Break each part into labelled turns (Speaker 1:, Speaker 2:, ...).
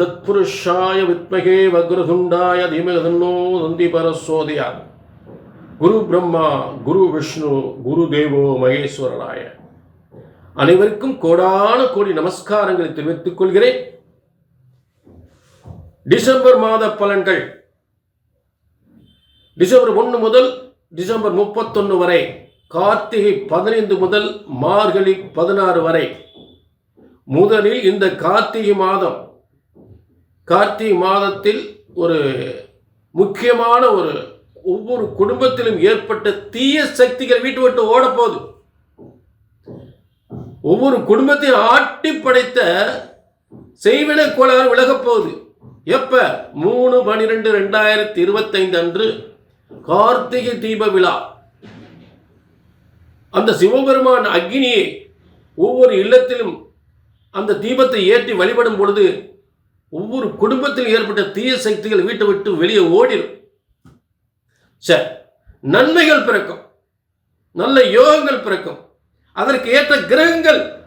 Speaker 1: தத்புருஷாய வித்மகே வக்ரதுண்டாய தீமகதன்னோ நந்தி பரசோதியா குரு பிரம்மா குரு விஷ்ணு குரு தேவோ மகேஸ்வரனாய அனைவருக்கும் கோடான கோடி நமஸ்காரங்களை தெரிவித்துக் கொள்கிறேன். டிசம்பர் மாத பலன்கள். டிசம்பர் ஒன்று முதல் டிசம்பர் முப்பத்தொன்று வரை கார்த்திகை பதினைந்து முதல் மார்கழி பதினாறு வரை. முதலில் இந்த கார்த்திகை மாதம் கார்த்திகை மாதத்தில் ஒரு முக்கியமான ஒரு ஒவ்வொரு குடும்பத்திலும் ஏற்பட்ட தீய சக்திகள் வீட்டு விட்டு ஓடப்போகுது. ஒவ்வொரு குடும்பத்தையும் ஆட்டி படைத்த செய்வின கோளாறு விலகப் போகுது. எப்ப? மூணு பனிரெண்டு ரெண்டாயிரத்தி இருபத்தைந்து அன்று கார்த்திகை தீப விழா. அந்த சிவபெருமான் அக்னியை ஒவ்வொரு இல்லத்திலும் அந்த தீபத்தை ஏற்றி வழிபடும் பொழுது ஒவ்வொரு குடும்பத்தில் ஏற்பட்ட தீய சக்திகள் வீட்டை விட்டு வெளியே ஓடிடும் சரி நன்மைகள் பிறக்கும். நல்ல யோகங்கள் பிறக்கும். அதற்கு ஏற்ற கிரகங்கள்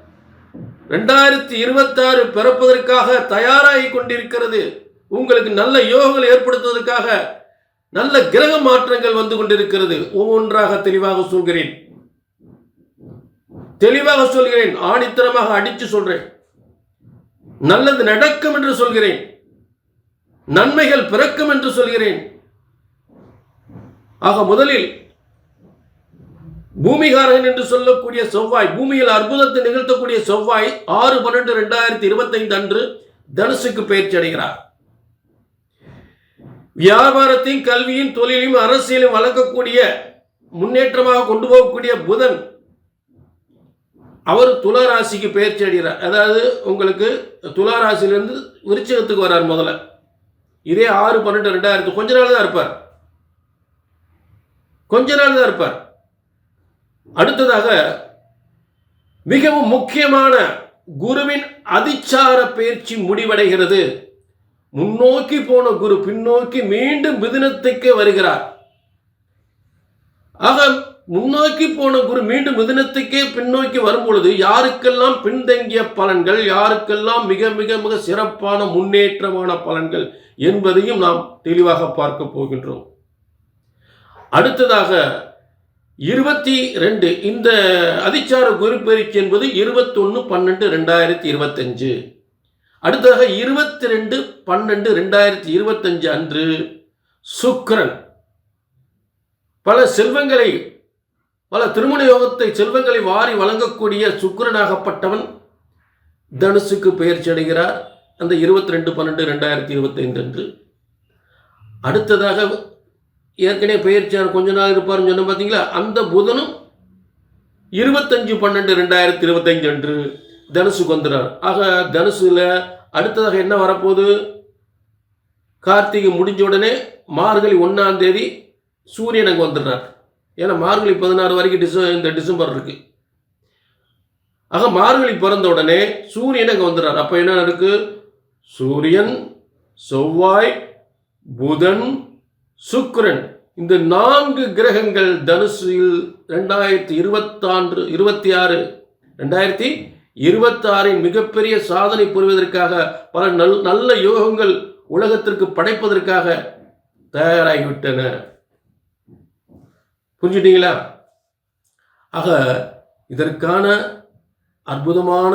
Speaker 1: ரெண்டாயிரத்தி இருபத்தாறு பிறப்பதற்காக தயாராகி கொண்டிருக்கிறது. உங்களுக்கு நல்ல யோகங்கள் ஏற்படுத்துவதற்காக நல்ல கிரக மாற்றங்கள் வந்து கொண்டிருக்கிறது. ஒவ்வொன்றாக தெளிவாக சொல்கிறேன். தெளிவாக சொல்கிறேன். ஆணித்தரமாக அடித்து சொல்கிறேன் நல்லது நடக்கும் என்று சொல்கிறேன். நன்மைகள் பிறக்கும் என்று சொல்கிறேன். ஆக முதலில் பூமிகாரகன் என்று சொல்லக்கூடிய செவ்வாய் பூமியில் அற்புதத்தை நிகழ்த்தக்கூடிய செவ்வாய் ஆறு பன்னெண்டு ரெண்டாயிரத்தி இருபத்தைந்து அன்று தனுசுக்கு பயிற்சி அடைகிறார். வியாபாரத்தையும் கல்வியும் தொழிலையும் அரசியலும் வளர்க்கக்கூடிய முன்னேற்றமாக கொண்டு போகக்கூடிய புதன் அவர் துலா ராசிக்கு பயிற்சி அடைகிறார். அதாவது உங்களுக்கு துலா ராசியிலிருந்து விருச்சகத்துக்கு வரார் முதல்ல. இதே ஆறு பன்னெண்டு ரெண்டாயிரத்து கொஞ்ச நாள் தான் இருப்பார். கொஞ்ச நாள் தான் இருப்பார். அடுத்ததாக மிகவும் முக்கியமான குருவின் அதிச்சார பயிற்சி முடிவடைகிறது. முன்னோக்கி போன குரு பின்னோக்கி மீண்டும் மிதுனத்துக்கு வருகிறார். ஆக முன்னோக்கி போன குரு மீண்டும் மிதுனத்துக்கே பின்னோக்கி வரும்பொழுது யாருக்கெல்லாம் பின்தங்கிய பலன்கள் யாருக்கெல்லாம் மிக மிக மிக சிறப்பான முன்னேற்றமான பலன்கள் என்பதையும் நாம் தெளிவாக பார்க்க போகின்றோம். அடுத்ததாக இருபத்தி ரெண்டு இந்த அதிச்சார குரு பயிற்சி என்பது இருபத்தொன்று பன்னெண்டு ரெண்டாயிரத்தி இருபத்தஞ்சு. அடுத்ததாக இருபத்தி ரெண்டு பன்னெண்டு ரெண்டாயிரத்தி இருபத்தஞ்சு அன்று சுக்ரன் பல செல்வங்களை பல திருமண யோகத்தை செல்வங்களை வாரி வழங்கக்கூடிய சுக்கரனாகப்பட்டவன் தனுசுக்கு பெயர்ச்சி அடைகிறார். அந்த இருபத்தி ரெண்டு பன்னெண்டு ரெண்டாயிரத்தி இருபத்தைந்து அன்று. அடுத்ததாக ஏற்கனவே பெயர்ச்சியார் கொஞ்ச நாள் இருப்பார்னு சொன்ன பார்த்தீங்களா அந்த புதனும் இருபத்தஞ்சு பன்னெண்டு ரெண்டாயிரத்தி இருபத்தஞ்சு அன்று தனுசுக்கு வந்துறார். ஆக தனுசுல அடுத்ததாக என்ன வரப்போகுது? கார்த்திகை முடிஞ்ச உடனே மார்கழி ஒன்றாம் தேதி சூரியன் அங்கே வந்துடுறார். ஏன்னா மார்கழி பதினாறு வரைக்கும் டிச இந்த டிசம்பர் இருக்கு. ஆக மார்கழி பிறந்த உடனே சூரியன் அங்கே வந்துடுறார். அப்போ என்ன இருக்கு சூரியன் செவ்வாய் புதன் சுக்கிரன். இந்த நான்கு கிரகங்கள் தனுசில் ரெண்டாயிரத்தி இருபத்தாண்டு இருபத்தி ஆறு ரெண்டாயிரத்தி இருபத்தாறின் மிகப்பெரிய சாதனை புரிவதற்காக பல நல் நல்ல யோகங்கள் உலகத்திற்கு படைப்பதற்காக தயாராகிவிட்டன. புரிஞ்சுட்டீங்களா? ஆக இதற்கான அற்புதமான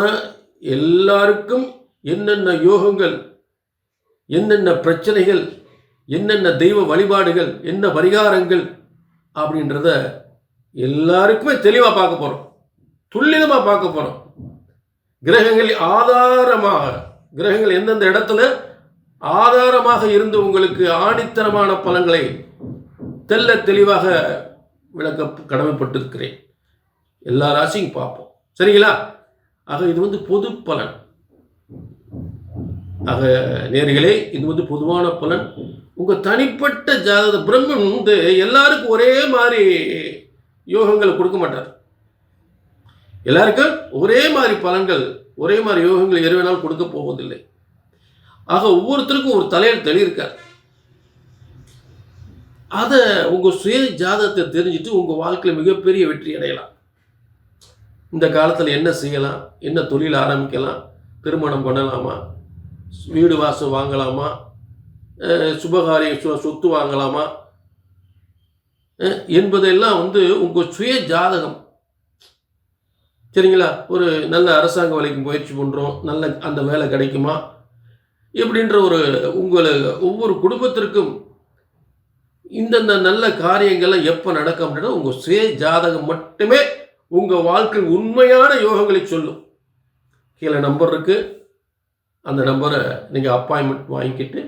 Speaker 1: எல்லாருக்கும் என்னென்ன யோகங்கள் என்னென்ன பிரச்சனைகள் என்னென்ன தெய்வ வழிபாடுகள் என்ன பரிகாரங்கள் அப்படின்றத எல்லாருக்குமே தெளிவாக பார்க்க போகிறோம் துல்லிதமாக பார்க்க போகிறோம் கிரகங்கள் ஆதாரமாக கிரகங்கள் எந்தெந்த இடத்துல ஆதாரமாக இருந்து உங்களுக்கு ஆணித்தரமான பலன்களை தெல்ல தெளிவாக விளக்க கடமைப்பட்டிருக்கிறேன். எல்லா ராசியும் பார்ப்போம். சரிங்களா? ஆக இது வந்து பொது பலன். ஆக நேர்களே இது வந்து பொதுவான பலன். உங்கள் தனிப்பட்ட ஜாத பிரம்மன் வந்து எல்லாருக்கும் ஒரே மாதிரி யோகங்களை கொடுக்க மாட்டார். எல்லாருக்கும் ஒரே மாதிரி பலன்கள் ஒரே மாதிரி யோகங்கள் எருவினால் கொடுக்க போவதில்லை. ஆக ஒவ்வொருத்தருக்கும் ஒரு தலையில் தெளியிருக்கார் அதை உங்கள் சுய ஜாதகத்தை தெரிஞ்சுட்டு உங்கள் வாழ்க்கையில் மிகப்பெரிய வெற்றி அடையலாம். இந்த காலத்தில் என்ன செய்யலாம்? என்ன தொழில் ஆரம்பிக்கலாம்? திருமணம் பண்ணலாமா? வீடு வாசல் வாங்கலாமா? சுபகாரிய சொத்து வாங்கலாமா? என்பதெல்லாம் வந்து உங்கள் சுய ஜாதகம் சரிங்களா? ஒரு நல்ல அரசாங்க வேலைக்கு முயற்சி பண்ணுறோம் நல்ல அந்த வேலை கிடைக்குமா? இப்படின்ற ஒரு உங்களை ஒவ்வொரு குடும்பத்திற்கும் இந்தந்த நல்ல காரியங்கள்லாம் எப்போ நடக்கும் அப்படின்னா உங்கள் சுய ஜாதகம் மட்டுமே உங்கள் வாழ்க்கை உண்மையான யோகங்களை சொல்லும். கீழே நம்பர் இருக்குது அந்த நம்பரை நீங்கள் அப்பாயின்மெண்ட் வாங்கிக்கிட்டு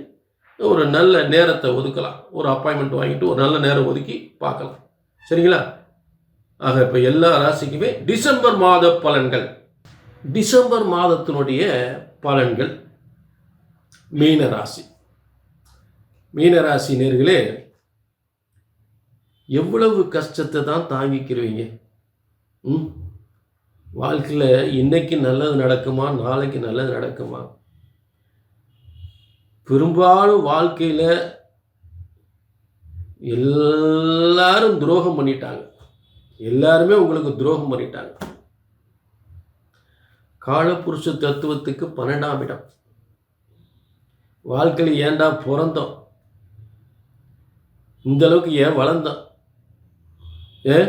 Speaker 1: ஒரு நல்ல நேரத்தை ஒதுக்கலாம். ஒரு அப்பாயின்மெண்ட் வாங்கிட்டு ஒரு நல்ல நேரம் ஒதுக்கி பார்க்கலாம். சரிங்களா? ஆக இப்போ எல்லா ராசிக்குமே டிசம்பர் மாத பலன்கள். டிசம்பர் மாதத்தினுடைய பலன்கள் மீன ராசி. மீன ராசி நேர்களே எவ்வளவு கஷ்டத்தை தான் தாங்கிக்கிறீங்க? ம்? வாழ்க்கையில் இன்னைக்கு நல்லது நடக்குமா? நாளைக்கு நல்லது நடக்குமா? பெரும்பாலும் வாழ்க்கையில் எல்லாரும் துரோகம் பண்ணிட்டாங்க. எல்லாருமே உங்களுக்கு துரோகம் பண்ணிட்டாங்க. காலப்புருஷ தத்துவத்துக்கு பன்னெண்டாம் இடம். வாழ்க்கையில் ஏன்டா பிறந்தோம்? இந்த அளவுக்கு ஏன் வளர்ந்தோம்? ஏ?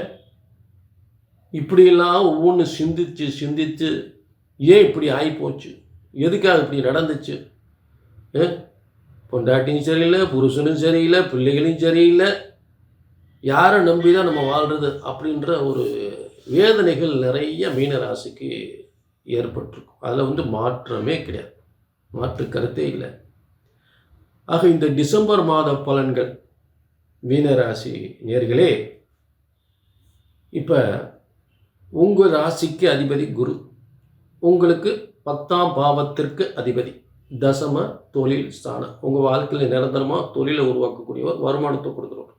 Speaker 1: இப்படியெல்லாம் ஒவ்வொன்று சிந்திச்சு சிந்திச்சு ஏன் இப்படி ஆகிப்போச்சு எதுக்காக இப்படி நடந்துச்சு? ஏ? பொண்டாட்டியும் சரியில்லை புருஷனும் சரியில்லை பிள்ளைகளும் சரியில்லை. யாரை நம்பி தான் நம்ம வாழ்கிறது அப்படின்ற ஒரு வேதனைகள் நிறைய மீனராசிக்கு ஏற்பட்டிருக்கும். அதில் வந்து மாற்றமே கிடையாது. மாற்று கருத்தே இல்லை. ஆக இந்த டிசம்பர் மாத பலன்கள் மீனராசி நேர்களே இப்போ உங்கள் ராசிக்கு அதிபதி குரு. உங்களுக்கு பத்தாம் பாவத்திற்கு அதிபதி. தசம தொழில் ஸ்தானம். உங்கள் வாழ்க்கையில் நிரந்தரமாக தொழிலை உருவாக்கக்கூடியவர் வருமானத்தை கொடுக்குறவர்.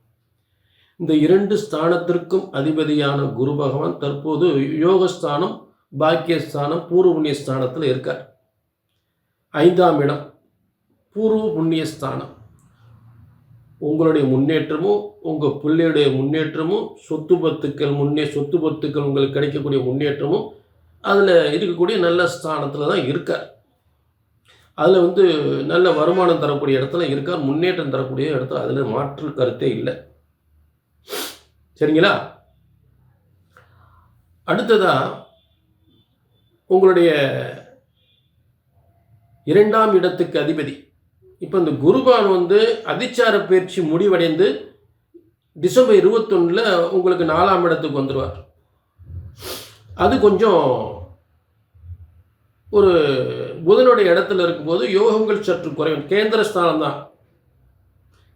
Speaker 1: இந்த இரண்டு ஸ்தானத்திற்கும் அதிபதியான குரு பகவான் தற்போது யோகஸ்தானம் பாக்கியஸ்தானம் பூர்வ புண்ணிய ஸ்தானத்தில் இருக்கார். ஐந்தாம் இடம் பூர்வ புண்ணிய ஸ்தானம் உங்களுடைய முன்னேற்றமும் உங்கள் பிள்ளையுடைய முன்னேற்றமும் சொத்து பத்துக்கள் முன்னே சொத்து பத்துக்கள் உங்களுக்கு கிடைக்கக்கூடிய முன்னேற்றமும் அதில் இருக்கக்கூடிய நல்ல ஸ்தானத்தில் தான் இருக்கார். அதில் வந்து நல்ல வருமானம் தரக்கூடிய இடத்துல இருக்கார் முன்னேற்றம் தரக்கூடிய இடத்துல அதில் மாற்று கருத்தே இல்லை. சரிங்களா? அடுத்ததாக உங்களுடைய இரண்டாம் இடத்துக்கு அதிபதி. இப்போ இந்த குருபான் வந்து அதிச்சார பயிற்சி முடிவடைந்து டிசம்பர் இருபத்தொன்னில் உங்களுக்கு நாலாம் இடத்துக்கு வந்துடுவார் அது கொஞ்சம் ஒரு புதனுடைய இடத்துல இருக்கும்போது யோகங்கள் சற்று குறையும். கேந்திர ஸ்தானம் தான்.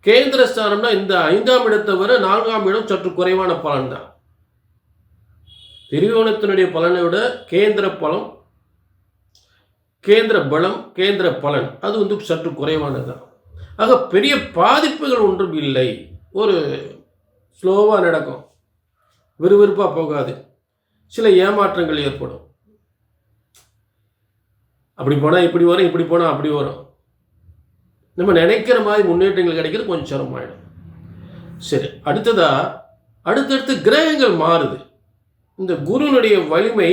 Speaker 1: கேந்திரஸ்தானம்னா இந்த ஐந்தாம் இடத்தை விட நான்காம் இடம் சற்று குறைவான பலன் தான். திரிகோணத்தினுடைய பலனை விட கேந்திர பலம் கேந்திர பலம் கேந்திர பலன் அது வந்து சற்று குறைவானது. தான் ஆக பெரிய பாதிப்புகள் ஒன்றும் இல்லை. ஒரு ஸ்லோவாக நடக்கும். விறுவிறுப்பாக போகாது. சில ஏமாற்றங்கள் ஏற்படும். அப்படி போனால் இப்படி வரும் இப்படி போனால் அப்படி வரும். நம்ம நினைக்கிற மாதிரி முன்னேற்றங்கள் கிடைக்கிறது கொஞ்சம் சிரமமாயிடும். சரி அடுத்ததாக அடுத்தடுத்து கிரகங்கள் மாறுது. இந்த குருனுடைய வலிமை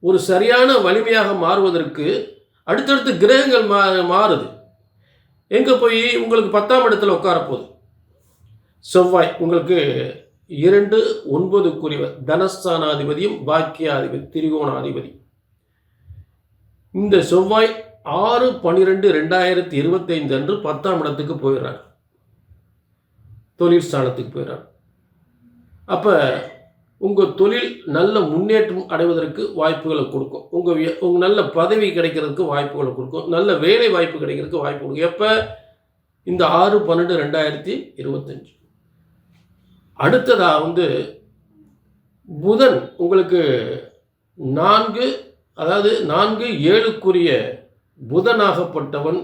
Speaker 1: ஒரு சரியான வலிமையாக மாறுவதற்கு அடுத்தடுத்து கிரகங்கள் மா மாறுது. எங்கே போய்? உங்களுக்கு பத்தாம் இடத்துல உட்கார போகுது. செவ்வாய் உங்களுக்கு இரண்டு ஒன்பதுக்குரியவர் தனஸ்தானாதிபதியும் பாக்கியாதிபதி திரிகோணாதிபதி. இந்த செவ்வாய் ஆறு பன்னிரெண்டு ரெண்டாயிரத்தி இருபத்தைந்து அன்று பத்தாம் இடத்துக்கு போயிடுறார். தொழிற்சாலத்துக்கு போயிடுறார். அப்போ உங்கள் தொழில் நல்ல முன்னேற்றம் அடைவதற்கு வாய்ப்புகளை கொடுக்கும். உங்கள் உங்கள் நல்ல பதவி கிடைக்கிறதுக்கு வாய்ப்புகளை கொடுக்கும். நல்ல வேலை வாய்ப்பு கிடைக்கிறதுக்கு வாய்ப்பு கொடுக்கும். எப்போ? இந்த ஆறு பன்னெண்டு ரெண்டாயிரத்தி இருபத்தஞ்சு. அடுத்ததாக வந்து புதன் உங்களுக்கு நான்கு அதாவது நான்கு ஏழுக்குரிய புதனாகப்பட்டவன்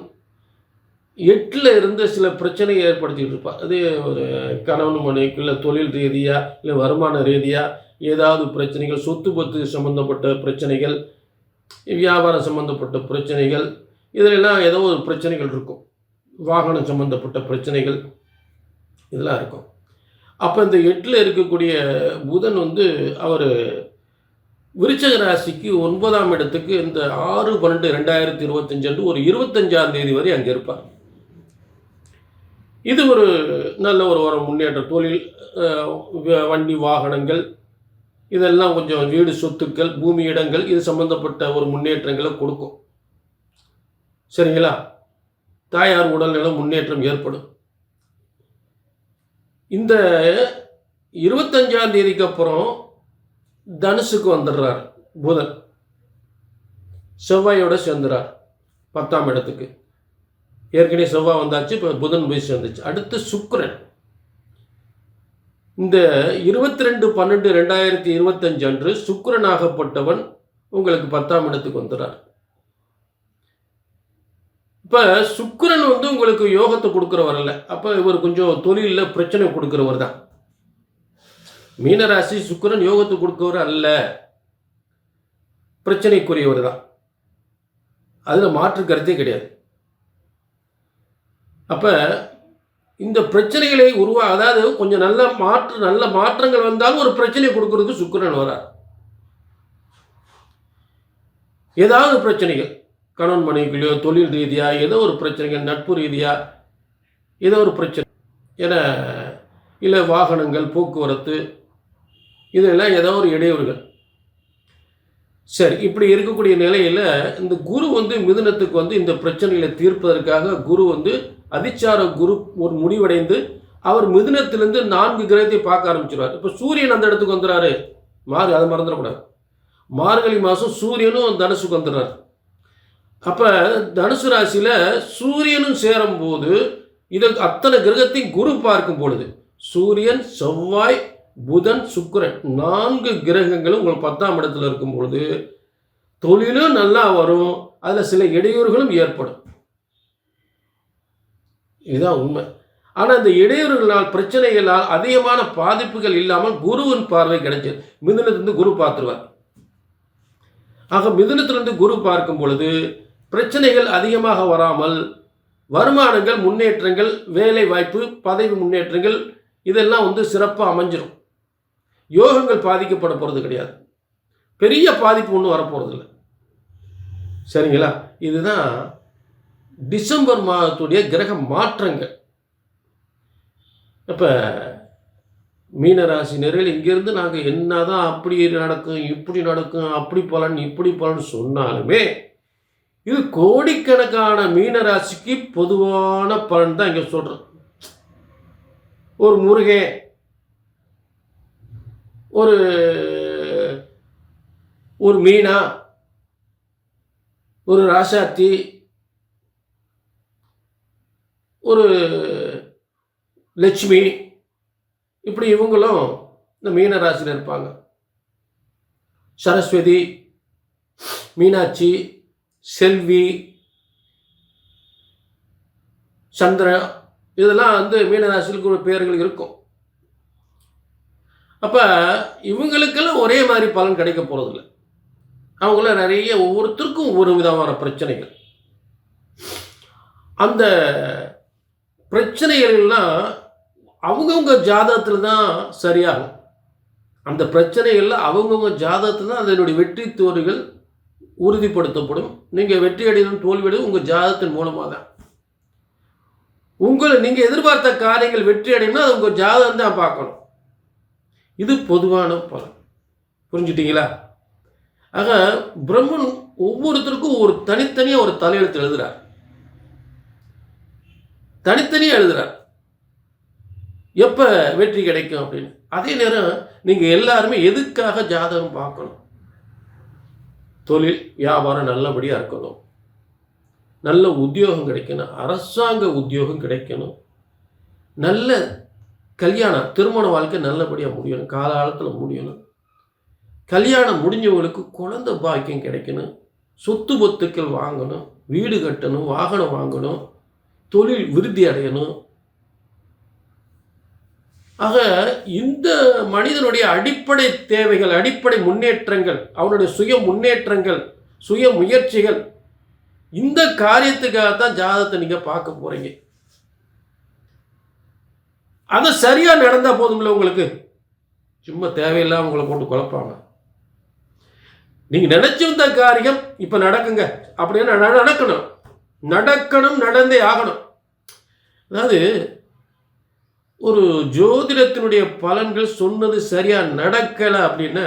Speaker 1: எட்டில் இருந்து சில பிரச்சனையை ஏற்படுத்திகிட்டு இருப்பார் அது ஒரு கணவன் மனைவிக்கு இல்லை தொழில் ரீதியாக இல்லை வருமான ரீதியாக ஏதாவது பிரச்சனைகள் சொத்து பத்து சம்மந்தப்பட்ட பிரச்சனைகள் வியாபாரம் சம்மந்தப்பட்ட பிரச்சனைகள் இதிலெல்லாம் ஏதோ ஒரு பிரச்சனைகள் இருக்கும். வாகனம் சம்மந்தப்பட்ட பிரச்சனைகள் இதெல்லாம் இருக்கும். அப்போ இந்த எட்டில் இருக்கக்கூடிய புதன் வந்து அவர் விருச்சக ராசிக்கு ஒன்பதாம் இடத்துக்கு இந்த ஆறு பன்னெண்டு ரெண்டாயிரத்தி இருபத்தஞ்சு அன்று ஒரு இருபத்தஞ்சாம் தேதி வரை அங்கே இருப்பார். இது ஒரு நல்ல ஒரு ஒரு முன்னேற்ற தொழில் வ- வண்டி வாகனங்கள் இதெல்லாம் கொஞ்சம் வீடு சொத்துக்கள் பூமி இடங்கள் இது சம்பந்தப்பட்ட ஒரு முன்னேற்றங்களை கொடுக்கும். சரிங்களா? தாயார் உடல்நலம் முன்னேற்றம் ஏற்படும். இந்த இருபத்தஞ்சாம் தேதிக்கு அப்புறம் தனுசுக்கு வந்துடுறார் புதன். செவ்வாயோட சேர்ந்துறார் பத்தாம் இடத்துக்கு. ஏற்கனவே செவ்வாய் வந்தாச்சு இப்போ புதன் முயற்சி வந்துச்சு அடுத்து சுக்கரன். இந்த இருபத்தி ரெண்டு பன்னெண்டு ரெண்டாயிரத்தி இருபத்தஞ்சு அன்று சுக்கரனாகப்பட்டவன் உங்களுக்கு பத்தாம் இடத்துக்கு வந்துடுறார். இப்போ சுக்கரன் வந்து உங்களுக்கு யோகத்தை கொடுக்குறவர் அல்ல. அப்போ இவர் கொஞ்சம் தொழிலில் பிரச்சனை கொடுக்குறவர் தான். மீனராசி சுக்கிரன் யோகத்தை கொடுக்குறவர் அல்ல. பிரச்சனைக்குரியவர் தான். அதில் மாற்று கருத்தே கிடையாது. அப்போ இந்த பிரச்சனைகளை உருவா அதாவது கொஞ்சம் நல்ல மாற்று நல்ல மாற்றங்கள் வந்தாலும் ஒரு பிரச்சனை கொடுக்கறதுக்கு சுக்கரன் வரார். ஏதாவது பிரச்சனைகள் கணவன் மனைவிக்குள்ளேயோ தொழில் ரீதியாக ஏதோ ஒரு பிரச்சனைகள் நட்பு ரீதியாக ஏதோ ஒரு பிரச்சனை ஏன்னா இல்லை வாகனங்கள் போக்குவரத்து இதெல்லாம் ஏதோ ஒரு இடையூறுகள். சரி இப்படி இருக்கக்கூடிய நிலையில் இந்த குரு வந்து மிதுனத்துக்கு வந்து இந்த பிரச்சனைகளை தீர்ப்பதற்காக குரு வந்து அதிச்சார குரு ஒரு முடிவடைந்து அவர் மிதுனத்திலிருந்து நான்கு கிரகத்தை பார்க்க ஆரம்பிச்சிருவார். இப்போ சூரியன் அந்த இடத்துக்கு வந்துடுறாரு மாறு அதை மறந்துடக்கூடாது. மார்கழி மாதம் சூரியனும் தனுசுக்கு வந்துடுறாரு. அப்போ தனுசு ராசியில் சூரியனும் சேரும்போது இதை அத்தனை கிரகத்தையும் குரு பார்க்கும் பொழுது சூரியன் செவ்வாய் புதன் சுக்கிரன் நான்கு கிரகங்களும் உங்கள் பத்தாம் இடத்துல இருக்கும் பொழுது தொழிலும் நல்லா வரும். அதில் சில இடையூறுகளும் ஏற்படும். இதுதான் உண்மை. ஆனால் இந்த இடையூறுகளால் பிரச்சனைகளால் அதிகமான பாதிப்புகள் இல்லாமல் குருவின் பார்வை கிடைச்சது. மிதுனத்திலிருந்து குரு பார்த்துருவார். ஆக மிதுனத்திலிருந்து குரு பார்க்கும் பொழுது பிரச்சனைகள் அதிகமாக வராமல் வருமானங்கள் முன்னேற்றங்கள் வேலை வாய்ப்பு பதவி முன்னேற்றங்கள் இதெல்லாம் வந்து சிறப்பாக அமைஞ்சிரும். யோகங்கள் பாதிக்கப்பட போகிறது கிடையாது. பெரிய பாதிப்பு ஒன்றும் வரப்போகிறது இல்லை சரிங்களா? இதுதான் டிசம்பர் மாதத்துடைய கிரக மாற்றங்கள். இப்போ மீனராசி நேரில் இங்கேருந்து நாங்கள் என்ன தான் அப்படி நடக்கும் இப்படி நடக்கும் அப்படி பலன் இப்படி பலன் சொன்னாலுமே இது கோடிக்கணக்கான மீனராசிக்கு பொதுவான பலன் தான் இங்கே சொல்கிறோம் ஒரு முருகே ஒரு ஒரு மீனா ஒரு ராசாத்தி ஒரு லட்சுமி இப்படி இவங்களும் இந்த மீனராசியில் இருப்பாங்க. சரஸ்வதி மீனாட்சி செல்வி சந்திரன் இதெல்லாம் வந்து மீனராசிகளுக்கு ஒரு பேர்கள் இருக்கும். அப்போ இவங்களுக்கெல்லாம் ஒரே மாதிரி பலன் கிடைக்க போகிறதில்ல அவங்கள நிறைய ஒவ்வொருத்தருக்கும் ஒவ்வொரு விதமான பிரச்சனைகள். அந்த பிரச்சனைகள்லாம் அவங்கவுங்க ஜாதகத்தில் தான் சரியாகும். அந்த பிரச்சனைகளில் அவங்கவுங்க ஜாதகத்தில் தான் அதனுடைய வெற்றி தோல்விகள் உறுதிப்படுத்தப்படும். நீங்கள் வெற்றி அடையணும் தோல்வி அடையும் உங்கள் ஜாதகத்தின் மூலமாக தான் உங்களை நீங்கள் எதிர்பார்த்த காரியங்கள் வெற்றி அடையணும்னா அது உங்கள் ஜாதகம் தான் பார்க்கணும். இது பொதுவான பலன். புரிஞ்சுட்டீங்களா? ஆக பிரம்மன் ஒவ்வொருத்தருக்கும் ஒரு தனித்தனியாக ஒரு தலையெழுத்து எழுதுகிறார் தனித்தனியாக எழுதுகிறார் எப்போ வெற்றி கிடைக்கும் அப்படின்னு? அதே நேரம் நீங்கள் எல்லாருமே எதுக்காக ஜாதகம் பார்க்கணும்? தொழில் வியாபாரம் நல்லபடியாக இருக்கணும். நல்ல உத்தியோகம் கிடைக்கணும். அரசாங்க உத்தியோகம் கிடைக்கணும். நல்ல கல்யாணம் திருமண வாழ்க்கை நல்லபடியாக முடியணும். காலகாலத்தில் முடியணும். கல்யாணம் முடிஞ்சவங்களுக்கு குழந்தை பாக்கியம் கிடைக்கணும். சொத்து பொத்துக்கள் வாங்கணும். வீடு கட்டணும் வாகனம் வாங்கணும். தொழில் விருத்தி அடையணும். ஆக இந்த மனிதனுடைய அடிப்படை தேவைகள் அடிப்படை முன்னேற்றங்கள் அவனுடைய சுய முன்னேற்றங்கள் சுய முயற்சிகள் இந்த காரியத்துக்காக தான் ஜாதகத்தை நீங்கள் பார்க்க போகிறீங்க அது சரியாக நடந்தால் போதும்ல உங்களுக்கு? சும்மா தேவையில்லாம உங்களை போட்டு குழப்பாங்க. நீங்கள் நினச்சிருந்த வந்த காரியம் இப்போ நடக்குங்க. அப்படின்னு நடக்கணும். நடக்கணும் நடந்தே ஆகணும். அதாவது ஒரு ஜோதிடத்தினுடைய பலன்கள் சொன்னது சரியாக நடக்கலை அப்படின்னா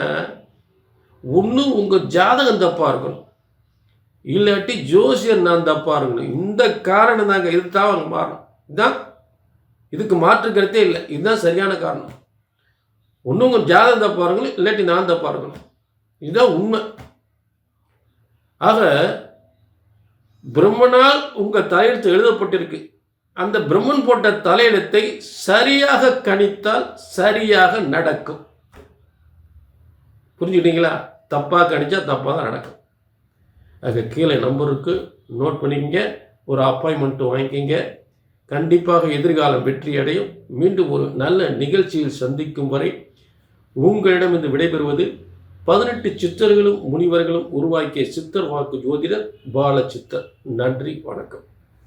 Speaker 1: ஒன்று உங்கள் ஜாதகம் தப்பாக இருக்கணும். இல்லாட்டி ஜோசியர் நான் தப்பாக இருக்கணும். இந்த காரணம் தாங்க இது தான் அவங்க மாறணும். இதுதான் இதுக்கு மாற்று கருத்தே இல்லை. இதுதான் சரியான காரணம். ஒன்று உங்கள் ஜாதகம் தப்பாக இருக்கணும் இல்லாட்டி நான் தப்பாக இருக்கணும். இதுதான் உண்மை. ஆக பிரம்மனால் உங்கள் தலையெழுத்து எழுதப்பட்டிருக்கு. அந்த பிரம்மன் போட்ட தலையெழுத்தை சரியாக கணித்தால் சரியாக நடக்கும். புரிஞ்சுக்கிட்டீங்களா? தப்பாக கணிச்சா தப்பாக தான் நடக்கும். அது கீழே நம்பருக்கு நோட் பண்ணிக்கிங்க. ஒரு அப்பாயின்மெண்ட் வாங்கிக்கிங்க. கண்டிப்பாக எதிர்காலம் வெற்றி அடையும். மீண்டும் ஒரு நல்ல நிகழ்ச்சியில் சந்திக்கும் வரை உங்களிடம் இருந்து விடைபெறுவது பதினெட்டு சித்தர்களும் முனிவர்களும் உருவாக்கிய சித்தர் வாக்கு ஜோதிடர் பால சித்தர் நன்றி வணக்கம்.